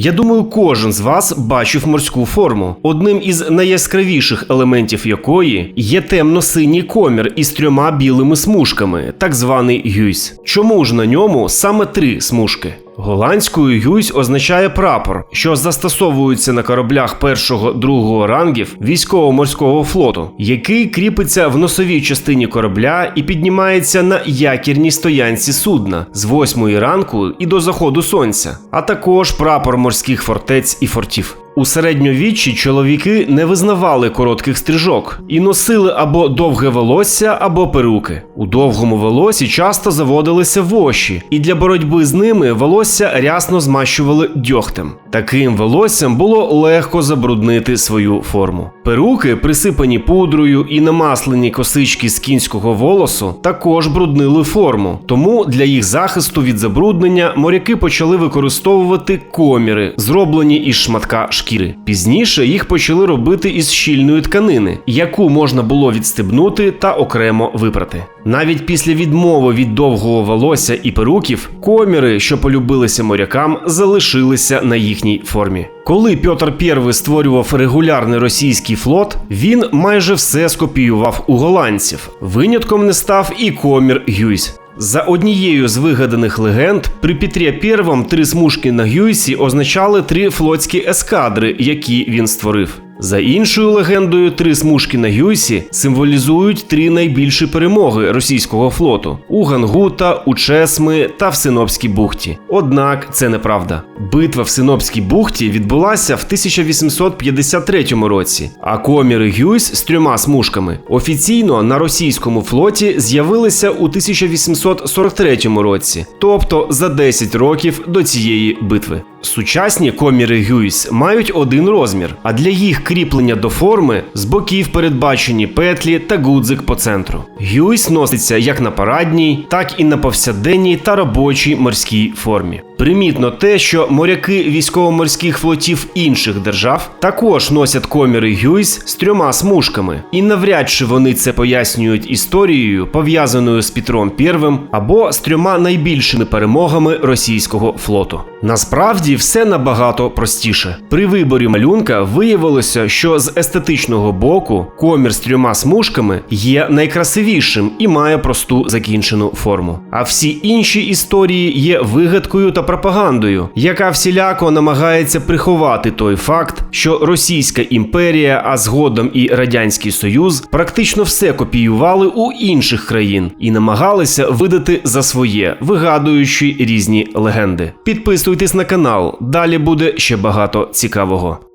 Я думаю, кожен з вас бачив морську форму, одним із найяскравіших елементів якої є темно-синій комір із трьома білими смужками, так званий гюйс. Чому ж на ньому саме три смужки? Голландською юсь означає прапор, що застосовується на кораблях першого другого рангів військово-морського флоту, який кріпиться в носовій частині корабля і піднімається на якірній стоянці судна з 8 ранку і до заходу сонця, а також прапор морських фортець і фортів. У середньовіччі чоловіки не визнавали коротких стрижок і носили або довге волосся, або перуки. У довгому волосі часто заводилися воші, і для боротьби з ними волосся рясно змащували дьогтем. Таким волоссям було легко забруднити свою форму. Перуки, присипані пудрою і намаслені косички з кінського волосу, також бруднили форму. Тому для їх захисту від забруднення моряки почали використовувати коміри, зроблені із шматка шкіри. Пізніше їх почали робити із щільної тканини, яку можна було відстебнути та окремо випрати. Навіть після відмови від довгого волосся і перуків, коміри, що полюбилися морякам, залишилися на їхній формі. Коли Петр І створював регулярний російський флот, він майже все скопіював у голландців. Винятком не став і комір Гюйс. За однією з вигаданих легенд, при Петрі I три смужки на Гюйсі означали три флотські ескадри, які він створив. За іншою легендою, три смужки на Гюйсі символізують три найбільші перемоги російського флоту у Гангута, у Чесми та в Синопській бухті. Однак це неправда. Битва в Синопській бухті відбулася в 1853 році, а коміри Гюйс з трьома смужками офіційно на російському флоті з'явилися у 1843 році, тобто за 10 років до цієї битви. Сучасні коміри Гюйс мають один розмір, а для їх кріплення до форми з боків передбачені петлі та гудзик по центру. Гюйс носиться як на парадній, так і на повсяденній та робочій морській формі. Примітно те, що моряки військово-морських флотів інших держав також носять коміри Гюйс з трьома смужками, і навряд чи вони це пояснюють історією, пов'язаною з Петром І або з трьома найбільшими перемогами російського флоту. Насправді все набагато простіше. При виборі малюнка виявилося, що з естетичного боку комір з трьома смужками є найкрасивішим і має просту закінчену форму. А всі інші історії є вигадкою та пропагандою, яка всіляко намагається приховати той факт, що Російська імперія, а згодом і Радянський Союз практично все копіювали у інших країн і намагалися видати за своє, вигадуючи різні легенди. Підписуйтесь на канал, далі буде ще багато цікавого.